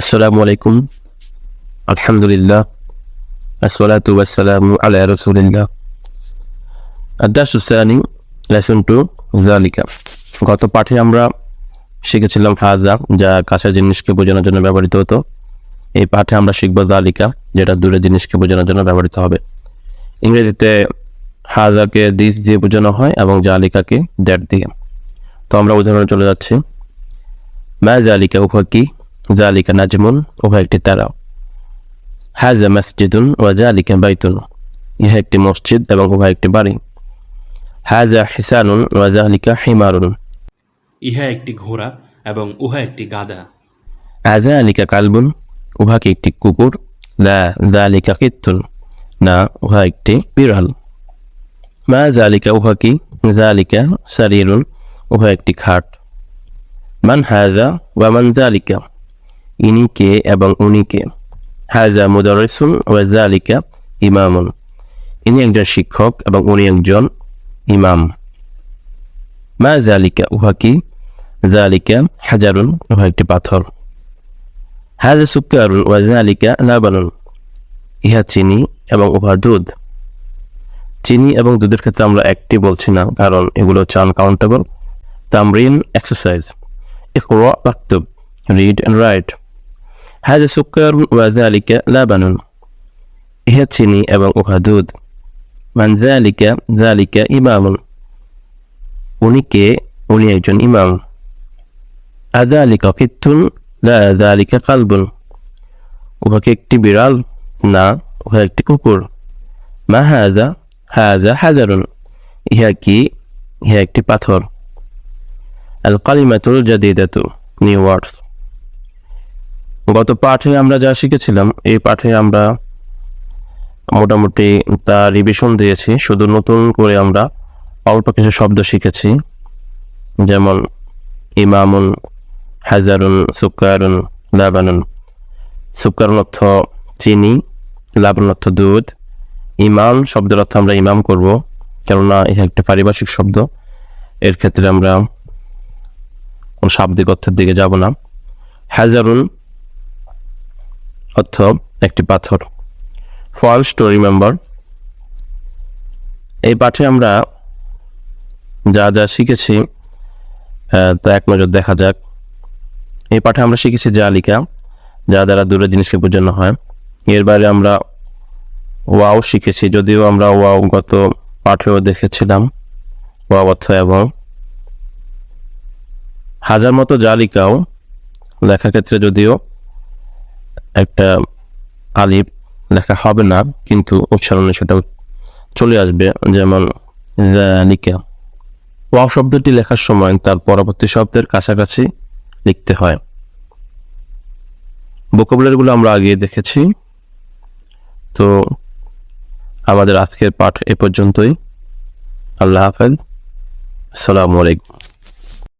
আসসালামু আলাইকুম। আলহামদুলিল্লাহ। আসসালাতু ওয়াসসালামু আলা রাসূলিল্লাহ। আদাস হুসানি লেসন টু জালিকা গত পাঠে আমরা শিখেছিলাম হাজা, যা কাছের জিনিসকে বোঝানোর জন্য ব্যবহৃত হতো। এই পাঠে আমরা শিখব জালিকা যেটা দূরের জিনিসকে বোঝানোর জন্য ব্যবহৃত হবে। ইংরেজিতে হাজাকে দিস দিয়ে বোঝানো হয় এবং জালিকাকে দ্যাট দিয়ে। তো আমরা উদাহরণে চলে যাচ্ছি। মা জালিকা উভয় কি? জালিকা নাজমুন উভয় একটি তারা হাজা মসজিদুন ও জালিকা বাইতুন ইহা একটি মসজিদ এবং উভয় একটি বাড়ি। হাজা হিসানুন ও জালিকা হিমারুন ইহা একটি ঘোড়া এবং উহা একটি গাধা। আজা আলিকা কালবুন উহা কি একটি কুকুর? লা জালিকা কিত্তুন না উহা একটি বিড়াল। মা জালিকা উহা কি? জালিকা সারিরুন উহা একটি খাট। মান হাজা ওয়া মান জালিকা ইনি কে এবং উনি কে হাজা মুদারসুন ওয়াজা আলিকা ইমামুন। ইনি একজন শিক্ষক এবং উনি একজন ইমাম। মা জালিকা উহা কি? জালিকা হাজারুন, উহা একটি পাথর। হাজা সুকারুন ওয়াজা আলিকা লাবানুন। ইহা চিনি এবং উহা দুধ। চিনি এবং দুধের ক্ষেত্রে আমরা একটি বলছি না, কারণ এগুলো হচ্ছে আনকাউন্টেবল তামরিন এক্সারসাইজ এক রিড অ্যান্ড রাইট هذا سكر وذلك لبن ইহা চিনি এবং উহা দুধ মান জালিকা জালিকা ইমামুন উনি কে উনি একজন ইমাম আজালিকা কিত্তুন লা জালিকা কালবুন উহাকে একটি বিড়াল না উহা একটি কুকুর মা হাজা হাজা হাজারুন ইহা কি ইহা একটি পাথর আল কালিমাতুল জাদিদাতু নিউ ওয়ার্ডস গত পাঠে আমরা যা শিখেছিলাম, এই পাঠে আমরা মোটামুটি তা রিভিশন দিয়েছি। শুধু নতুন করে আমরা অল্প কিছু শব্দ শিখেছি। যেমন, ইমামুন, হাজারুন সুকারুন লাবানুন। সুকারুন অর্থ চিনি লাবন অর্থ দুধ। ইমাম শব্দের অর্থ আমরা ইমাম করব, কেননা এটা একটা পারিভাষিক শব্দ। এর ক্ষেত্রে আমরা শাব্দিক অর্থের দিকে যাব না। হাজারুন অর্থ একটি পাথর। ফলস টু রিমেম্বার এই পাঠে আমরা যা যা শিখেছি তা এক নজর দেখা যাক। এই পাঠে আমরা শিখেছি জালিকা যা দ্বারা দূরের জিনিসকে বোঝানো হয়। এর বাইরে আমরা ওয়াও শিখেছি, যদিও আমরা ওয়াও গত পাঠেও দেখেছিলাম, ওয়াও অর্থ এবং হাজার মতো জালিকাও লেখার ক্ষেত্রে যদিও একটা আলিফ লেখা হবে না, কিন্তু উচ্চারণে সেটা চলে আসবে, যেমন জালিকা ওয়াও শব্দটি লেখার সময় তার পরবর্তী শব্দের কাছাকাছি লিখতে হয়। ভোকাবুলারিগুলো আমরা আগে দেখেছি। তো আমাদের আজকের পাঠ এ পর্যন্তই। আল্লাহ হাফেজ। আসসালামু আলাইকুম।